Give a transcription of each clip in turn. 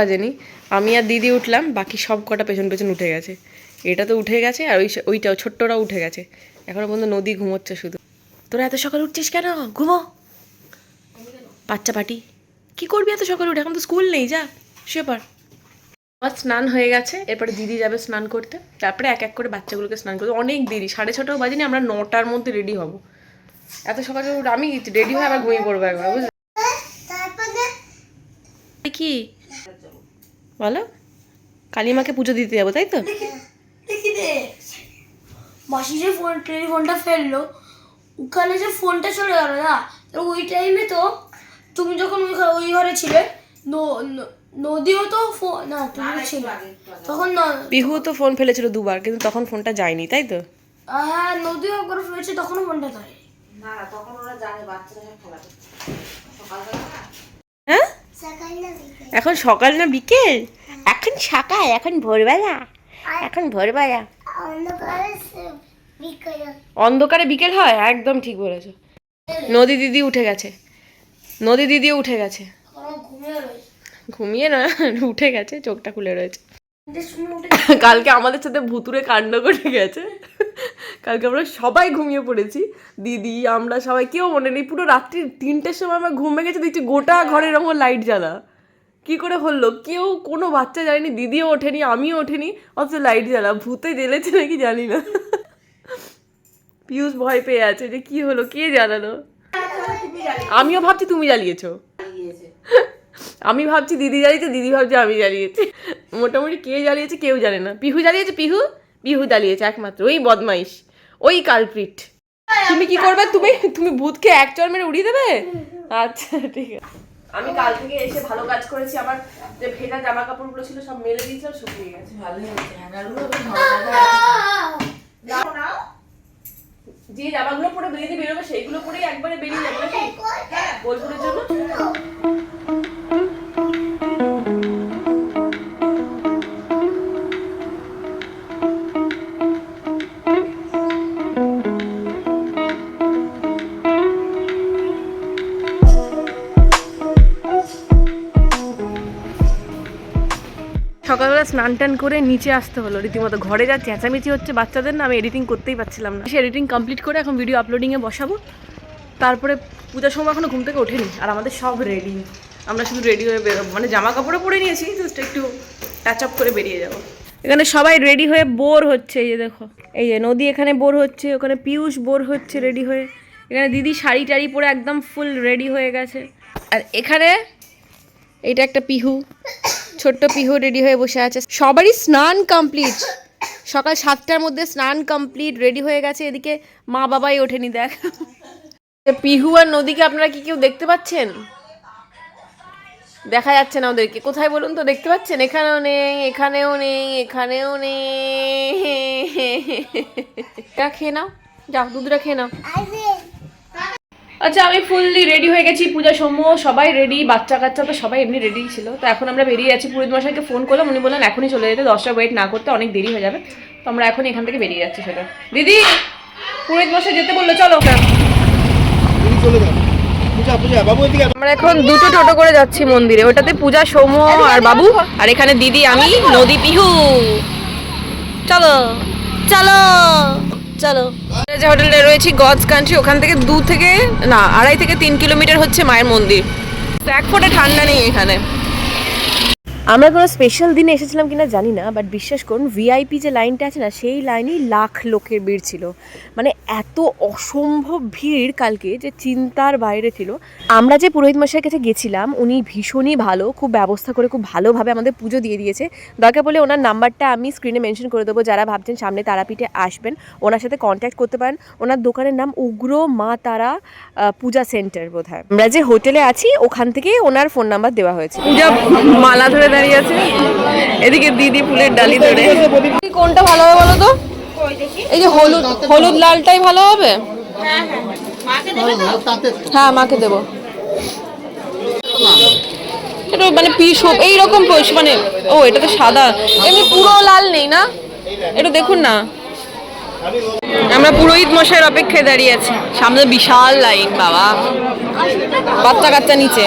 বাজেনি। আমি আর দিদি উঠলাম বাকি সব কটা পেছন পেছন উঠে গেছে। এটা তো উঠে গেছে আর ওই ওইটাও ছোট্টটাও উঠে গেছে। এখনও পর্যন্ত নদী ঘুমোচ্ছে শুধু। তোরা এত সকালে উঠছিস কেন? ঘুমো। বাচ্চা পাটি কি করবি এত সকালে উঠে? এখন তো স্কুল নেই যা শুয়ে পড়। আমার স্নান হয়ে গেছে এরপরে দিদি যাবে স্নান করতে। তারপরে এক এক করে বাচ্চাগুলোকে স্নান করতে। অনেক দেরি সাড়ে ছটাও বাজেনি আমরা নটার মধ্যে রেডি হব। এত সকালে উঠে আমি রেডি হয়ে আবার ঘুমিয়ে পড়ব একবার বুঝলি? কি বলো কালিমাকে পুজো দিতে যাব তাই তো? মাসি যে ফোন টেলিফোনটা ফেলল ওখানে যে ফোনটা চলে গেল না তো ওই টাইমে তো তুমি যখন ওই ঘ- ওই ঘরে ছিলে ন- ন- নদীও তো ফোন না তুমি ছিল। তখন ন- পিহু তো ফোন ফেলেছিল দুবার কিন্তু তখন ফোনটা যায়নি তাই তো? হ্যাঁ নদীও একবার ফেলেছে তখনও ফোনটা ধরে হ্যাঁ? এখন সকাল না বিকেল? এখন সকাল এখন ভোরবেলা। এখন ভোরবেলা। অন্ধকারে বিকেল। হয়? একদম ঠিক বলেছ। নদী দিদি উঠে গেছে। নদী দিদিও উঠে গেছে। ঘুমিয়ে না উঠে গেছে চোখটা খুলে রয়েছে। কালকে আমাদের সাথে ভুতুরে কাণ্ড করে গেছে। কালকে আমরা সবাই ঘুমিয়ে পড়েছি। দিদি আমরা সবাই কেউ মনে নেই পুরো রাত্রি তিনটের সময় আমরা ঘুম গেছি দেখছি গোটা ঘরের আমার লাইট জ্বালা। কি করে হলো? কেউ কোনো বাচ্চা জানেনি দিদিও ওঠেনি আমিও ওঠেনি অথচ লাইট জ্বালা। ভূতে জ্বেলেছে নাকি জানি না। পিয়ুষ ভয় পেয়ে আছে যে কি হলো কে জ্বালালো? আমিও ভাবছি তুমি জ্বালিয়েছো। আমি ভাবছি দিদি জ্বালিয়েছে দিদি ভাবছে আমি জ্বালিয়েছি। মোটামুটি কে জ্বালিয়েছে কেউ জানে না। পিহু জ্বালিয়েছে পিহু? পিহু জ্বালিয়েছে একমাত্র ওই বদমাইশ ওই কালপ্রিট। তুমি কি করবে? তুমি তুমি ভূতকে এক চর মেরে উড়িয়ে দেবে? আচ্ছা ঠিক আছে। আমি কাল থেকে এসে ভালো কাজ করেছি আমার যে ভেজা জামা কাপড়গুলো ছিল সব মেলে দিয়েছিলাম শুকিয়ে গেছে। ভালো হয়েছে যে জামাগুলো পরে বেরিয়ে বেরোবে সেইগুলো পরেই একবারে বেরিয়ে যাবে নাকি? বোলপুরের জন্য? সকালবেলা স্নান টান করে নিচে আসতে হলো রীতিমতো। ঘরে যা চেঁচামেচি হচ্ছে বাচ্চাদের না আমি এডিটিং করতেই পারছিলাম না। সে এডিটিং কমপ্লিট করে এখন ভিডিও আপলোডিংয়ে বসাবো। তারপরে পূজার সময় এখনও ঘুম থেকে ওঠেনি আর আমাদের সব রেডি আমরা শুধু রেডি হয়ে বেরোবো। মানে জামা কাপড়ও পরে নিয়েছি জাস্ট একটু টাচ আপ করে বেরিয়ে যাব। এখানে সবাই রেডি হয়ে বোর হচ্ছে এই যে দেখো। এই যে নদী এখানে বোর হচ্ছে ওখানে পিয়ুষ বোর হচ্ছে রেডি হয়ে। এখানে দিদি শাড়ি টাড়ি পরে একদম ফুল রেডি হয়ে গেছে। আর এখানে এটা একটা পিহু। ছোট্ট পিহু রেডি হয়ে বসে আছে। সবারই স্নান কমপ্লিট সকাল সাতটার মধ্যে স্নান কমপ্লিট রেডি হয়ে গেছে। এদিকে মা বাবাই ওঠেনি, দেখ। পিহু আর নদীকে আপনারা কি কেউ দেখতে পাচ্ছেন? দেখা যাচ্ছে না ওদেরকে। কোথায় বলুন তো, দেখতে পাচ্ছেন? এখানেও নেই এখানেও নেই এখানেও নেই। খেয়ে নাও। যা, দুধটা খেয়ে নাও। আচ্ছা আমি ফুললি রেডি হয়ে গেছি পূজা সমূহ সবাই রেডি বাচ্চা কাচ্চা তো সবাই এমনি রেডি ছিল। তো এখন আমরা বেরিয়ে যাচ্ছি পুরোহিত মশাইকে ফোন করলাম উনি বললেন এখনই চলে যেতে দশটা ওয়েট না করতে অনেক দেরি হয়ে যাবে। তো আমরা এখন এখান থেকে বেরিয়ে যাচ্ছি সেটা। দিদি পুরোহিত মশাই যেতে বলল চলো চলে যাও। পূজা পূজা বাবু এদিকে আমরা এখন দুটো টোটো করে যাচ্ছি মন্দিরে। ওটাতে পূজা সৌম্য আর বাবু আর এখানে দিদি আমি নদী পিহু। চলো চলো। চলো। যে হোটেলটা রয়েছি, গডস কান্ট্রি, ওখান থেকে দু থেকে, না, আড়াই থেকে তিন কিলোমিটার হচ্ছে মায়ের মন্দির। এক ফোঁটা ঠান্ডা নেই এখানে। আমরা কোনো স্পেশাল দিনে এসেছিলাম কিনা জানি না বাট বিশ্বাস করুন ভিআইপি যে লাইনটা আছে না, সেই লাইনেই লাখ লোকের ভিড় ছিল। মানে এত অসম্ভব ভিড় কালকে যে চিন্তার বাইরে ছিল। আমরা যে পুরোহিত মশাইয়ের কাছে গেছিলাম, উনি ভীষণই ভালো, খুব ব্যবস্থা করে, খুব ভালোভাবে আমাদের পুজো দিয়ে দিয়েছে। দরকার বলে ওনার নাম্বারটা আমি স্ক্রিনে মেনশন করে দেবো, যারা ভাবছেন সামনে তারাপীঠে আসবেন, ওনার সাথে কন্ট্যাক্ট করতে পারেন। ওনার দোকানের নাম উগ্র মা তারা পূজা সেন্টার বোধ হয় আমরা যে হোটেলে আছি, ওখান থেকে ওনার ফোন নাম্বার দেওয়া হয়েছে। মালা ধরে দাঁড়িয়ে আছে। এদিকে দিদি ফুলের ডালি ধরে। কোনটা ভালো হবে বলো তো? এই যে হলুদ হলুদ লালটাই ভালো হবে? হ্যাঁ মাকে দেবো। মানে পিস এইরকম মানে ও, এটা তো সাদা। এমনি পুরো লাল নেই না? এটা দেখুন না। আমরা পুরোহিত মশাইয়ের অপেক্ষায় দাঁড়িয়ে আছি। সামনে বিশাল লাইন, বাবা। বাচ্চা কাচ্চা নিচে।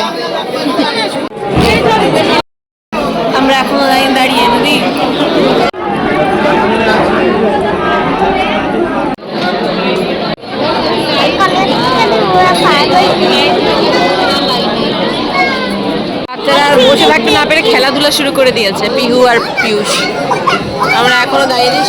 বসে থাকতে না পেরে খেলাধুলা শুরু করে দিয়েছে পিহু আর পিয়ুষ আমরা এখনও দাঁড়িয়ে দেখ,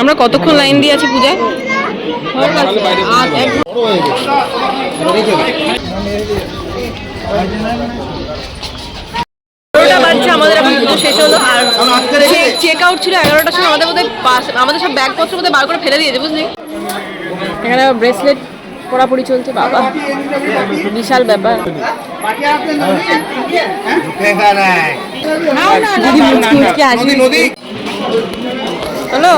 আমরা কতক্ষণ লাইন দিয়ে আছি পূজা বড় বাজছে আমাদের এখন পুজো শেষ হলো। আর। চেক আউট ছিল এগারোটার সময় আমাদের মধ্যে আমাদের সব ব্যাগপত্র মধ্যে বার করে ফেলে দিয়েছে বুঝলি? এখানে ব্রেসলেট পড়াপড়ি চলছে বাবা। বিশাল ব্যাপার। হ্যালো?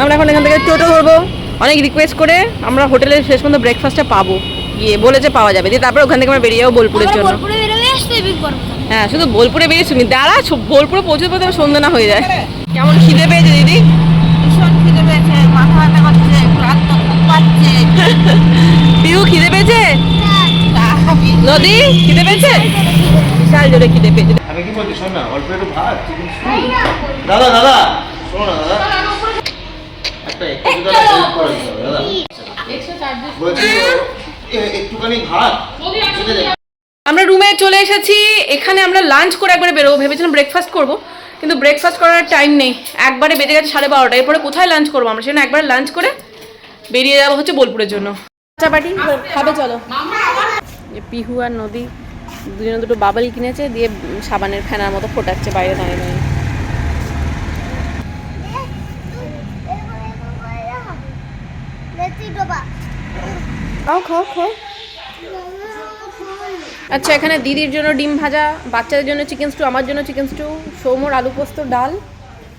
আমরা এখন এখান থেকে টোটো ধরবো। অনেক রিকোয়েস্ট করে আমরা হোটেলের শেষ পর্যন্ত ব্রেকফাস্টটা পাবো। গিয়ে বলেছে পাওয়া যাবে। দিয়ে তারপরে ওখান থেকে আমরা বেরিয়ে যাব বোলপুরের জন্য। হ্যাঁ শুধু বোলপুরে বেরিয়ে শুনি। দাঁড়া বোলপুরে পৌঁছতে পৌঁছতে আমার সন্ধ্যা না হয়ে যায়। কেমন খিদে পেয়েছে দিদি? ভীষণ খিদে পেয়েছে। মাথা ব্যথা করছে ক্লান্ত খুব পাচ্ছে। পিউ খিদে পেয়েছে? নদী খিদে পেয়েছে? বিশাল জোরে খিদে পেয়েছে। আমি কি বলছি শোন না অল্প একটু ভাত দাদা দাদা শোনো না দাদা। আমরা রুমে চলে এসেছি এখানে আমরা লাঞ্চ করে একবারে বেরোবো। ভেবেছিলাম ব্রেকফাস্ট করব কিন্তু ব্রেকফাস্ট করার টাইম নেই। একবারে বেজে গেছে সাড়ে বারোটা এরপরে কোথায় লাঞ্চ করব আমরা? সেখানে একবারে লাঞ্চ করে বেরিয়ে যাব হচ্ছে বোলপুরের জন্য। চাপাটি খাবে চলো। পিহু আর নদী দুজনে দুটো বাবাল কিনেছে দিয়ে সাবানের ফেনার মতো ফোটাচ্ছে বাইরে দাঁড়িয়ে দাঁড়িয়ে। খাও খাও খাও আচ্ছা এখানে দিদির জন্য ডিম ভাজা বাচ্চাদের জন্য চিকেন স্টু আমার জন্য চিকেন স্টু সৌমর আলু পোস্ত ডাল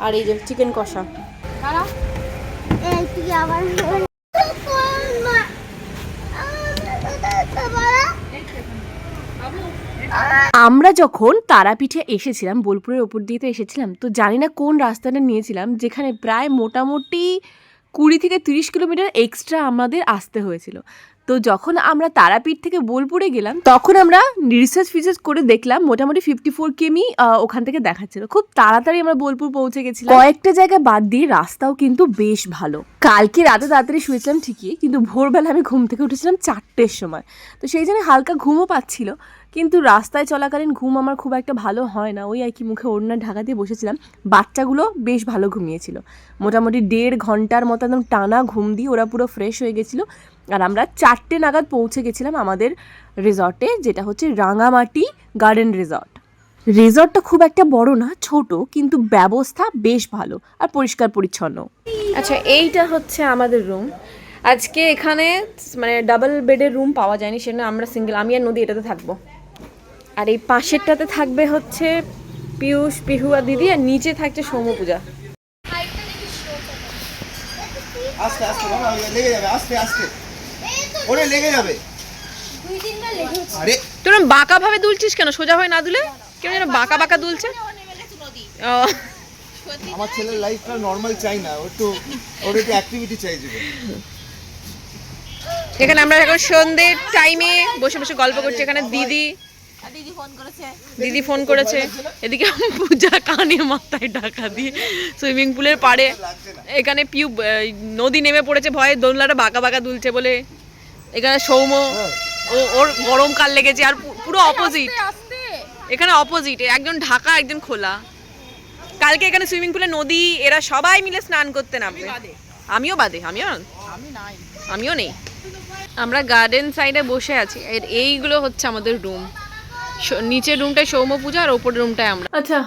আর এই যে চিকেন কষা। আমরা যখন তারাপীঠে এসেছিলাম বোলপুরের ওপর দিয়ে তো এসেছিলাম তো জানি না কোন রাস্তাটা নিয়েছিলাম যেখানে প্রায় মোটামুটি কুড়ি থেকে তিরিশ কিলোমিটার এক্সট্রা আমাদের আসতে হয়েছিল। তো যখন আমরা তারাপীঠ থেকে বোলপুরে গেলাম, তখন আমরা রিসার্চ ফিসার্চ করে দেখলাম মোটামুটি ফিফটি ফোর কেমি ওখান থেকে দেখাচ্ছিল। খুব তাড়াতাড়ি আমরা বোলপুর পৌঁছে গেছিলাম। কয়েকটা জায়গা বাদ দিয়ে রাস্তাও কিন্তু বেশ ভালো। কালকে রাতে তাড়াতাড়ি শুয়েছিলাম ঠিকই, কিন্তু ভোরবেলা আমি ঘুম থেকে উঠেছিলাম চারটের সময়। তো সেই জন্য হালকা ঘুমও পাচ্ছিল, কিন্তু রাস্তায় চলাকালীন ঘুম আমার খুব একটা ভালো হয় না। ওই আর কি মুখে ওড়না ঢাকা দিয়ে বসেছিলাম। বাচ্চাগুলো বেশ ভালো ঘুমিয়েছিল। মোটামুটি দেড় ঘণ্টার মতো একদম টানা ঘুম দিয়ে ওরা পুরো ফ্রেশ হয়ে গেছিল। আর আমরা চারটে নাগাদ পৌঁছে গেছিলাম আমাদের রিসর্টে যেটা হচ্ছে রাঙামাটি গার্ডেন রিসর্ট। রিসর্টটা খুব একটা বড় না ছোট কিন্তু ব্যবস্থা বেশ ভালো আর পরিষ্কার পরিচ্ছন্ন। আচ্ছা এইটা হচ্ছে আমাদের রুম আজকে এখানে মানে ডাবল বেডের রুম পাওয়া যায়নি সেজন্য আমরা সিঙ্গেল আমি আর নদী এটাতে থাকব। আর এই পাশেরটাতে থাকবে হচ্ছে পিয়ুষ পিহু আর দিদি আর নিচে থাকছে সৌম্য পূজা। আস্তে আস্তে আস্তে আস্তে। ওরে লেগে যাবে। আরে। তোর বাঁকা ভাবে দুলছিস কেন? সোজা হয়ে না দুলে? কেন যেন বাঁকা বাঁকা দুলছে? ও। আমার ছেলের লাইফটা নর্মাল চাই না ওর তো ওর একটু অ্যাক্টিভিটি চাই জীবনে। এখানে আমরা এখন সন্ধ্যের টাইমে বসে বসে গল্প করছি। এখানে দিদি দিদি ফোন করেছে। এদিকে পূজা কানে মাথায় টাকা দিয়ে সুইমিং পুলের পাড়ে। এখানে পিউ নদী নেমে পড়েছে ভয়ে। দোলনাটা বাঁকা বাঁকা দুলছে বলে এখানে সৌম ও ওর গরমকাল লেগেছে আর পুরো অপোজিট এখানে অপোজিট একজন ঢাকা একজন খোলা। কালকে এখানে সুইমিং পুলে নদী এরা সবাই মিলে স্নান করতে নামবে। আমিও বাদে আমিও আমিও নেই। আমরা গার্ডেন সাইডে বসে আছি এর এইগুলো হচ্ছে আমাদের রুম নিচের রুমটায় সৌম্য পূজা আর ওপরের রুমটায় আমরা। আচ্ছা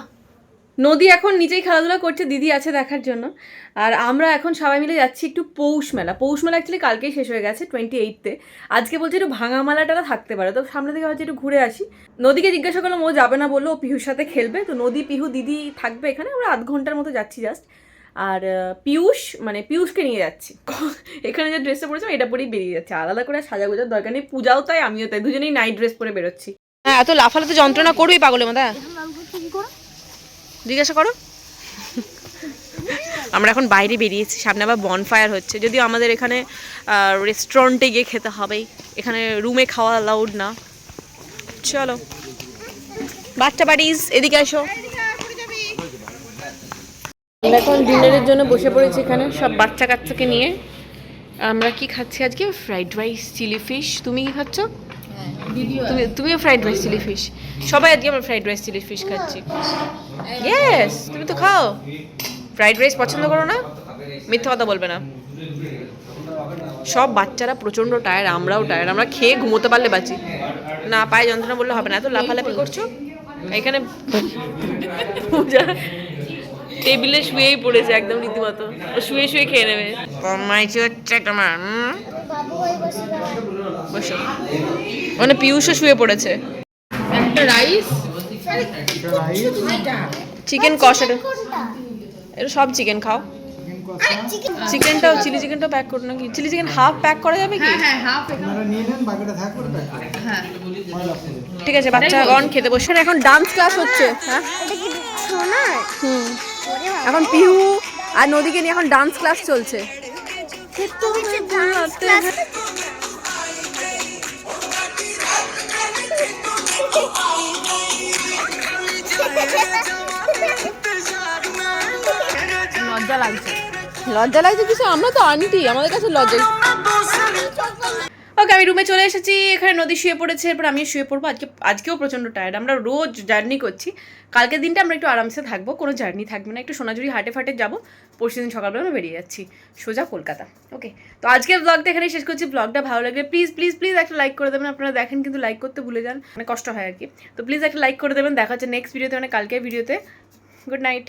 নদী এখন নিচেই খেলাধুলা করছে দিদি আছে দেখার জন্য। আর আমরা এখন সবাই মিলে যাচ্ছি একটু পৌষ মেলা। পৌষ মেলা অ্যাকচুয়ালি কালকেই শেষ হয়ে গেছে টোয়েন্টি এইটতে আজকে বলছে একটু ভাঙা মেলাটা থাকতে পারে। তো সামনে থেকে হচ্ছে একটু ঘুরে আসি। নদীকে জিজ্ঞাসা করলাম ও যাবে না বলল ও পিহুর সাথে খেলবে। তো নদী পিহু দিদি থাকবে এখানে। আমরা আধ ঘণ্টার মতো যাচ্ছি জাস্ট আর পিয়ুষ মানে পিয়ুষকে নিয়ে যাচ্ছি। এখানে যে ড্রেসটা পরেছিলাম এটা পরেই বেরিয়ে যাচ্ছে। আলাদা করে সাজা গোজার দরকার নেই। পূজাও তাই আমিও তাই। দুজনেই নাইট ড্রেস পরে বেরোচ্ছি। হ্যাঁ এত লাফালাতে যন্ত্রণা করবেই পাগলের মতো জিজ্ঞাসা করো। আমরা এখন বাইরে বেরিয়েছি, সামনে আবার বনফায়ার হচ্ছে। যদিও আমাদের এখানে রেস্টুরেন্টে গিয়ে খেতে হবে এখানে রুমে খাওয়া অ্যালাউড না। চলো। বাচ্চা বাড়িস এদিকে আসো আমরা এখন ডিনারের জন্য বসে পড়েছি এখানে, সব বাচ্চা কাচ্চাকে নিয়ে। আমরা কি খাচ্ছি আজকে? ফ্রাইড রাইস চিলি ফিশ তুমি কি খাচ্ছ? তুমি তুমিও ফ্রাইড রাইস চিলি ফিশ সবাই আজকে আমরা ফ্রাইড রাইস চিলি ফিশ খাচ্ছি। ইয়েস তুমি তো খাও। ফ্রাইড রাইস পছন্দ করো না? মিথ্যা কথা বলবে না। সব বাচ্চারা প্রচণ্ড টায়ার আমরাও টায়ার আমরা খেয়ে ঘুমোতে পারলে বাঁচি। না পায়ে যন্ত্রণা বললে হবে না এত লাফালাফি করছ? এখানে পূজা টেবিলে শুয়েই পড়েছে একদম রীতিমতো। শুয়ে শুয়ে খেয়ে নেবে। কমাইছি হচ্ছে তোমার হুম? বসো। মানে পিয়ুষও শুয়ে পড়েছে। একটা রাইস? চিকেন কষাটা এটা সব চিকেন খাও। চিকেনটাও চিলি চিকেনটাও প্যাক করো নাকি? চিলি চিকেন হাফ প্যাক করা যাবে কি? হ্যাঁ হাফ হ্যাঁ। ঠিক আছে বাচ্চাগণ খেতে বসে। এখন ডান্স ক্লাস হচ্ছে। হ্যাঁ। এখন পিহু আর নদীকে নিয়ে এখন ডান্স ক্লাস চলছে। লজ্জা লাগছে। লজ্জা লাগছে কিছু? আমরা তো আনটি আমাদের কাছে লজ্জা আমি রুমে চলে এসেছি, এখানে নদী শুয়ে পড়েছে, এরপর আমি শুয়ে পড়ব, আজকে, আজকেও প্রচণ্ড টায়ার্ড আমরা রোজ জার্নি করছি। কালকের দিনটা আমরা একটু আরামসে থাকব, কোনো জার্নি থাকবে না, একটু সোনাঝুরি হাটে ফাটে যাব পরশু দিন সকালবেলা আমরা বেরিয়ে যাচ্ছি, সোজা কলকাতা ওকে তো আজকের ব্লগটা এখানে শেষ করছি ব্লগটা ভালো লাগলে প্লিজ প্লিজ প্লিজ একটা লাইক করে দেবেন, আপনারা দেখেন কিন্তু লাইক করতে ভুলে যান মানে কষ্ট হয় আর কি। তো প্লিজ একটা লাইক করে দেবেন, দেখা হচ্ছে নেক্সট ভিডিওতে মানে কালকের ভিডিওতে গুড নাইট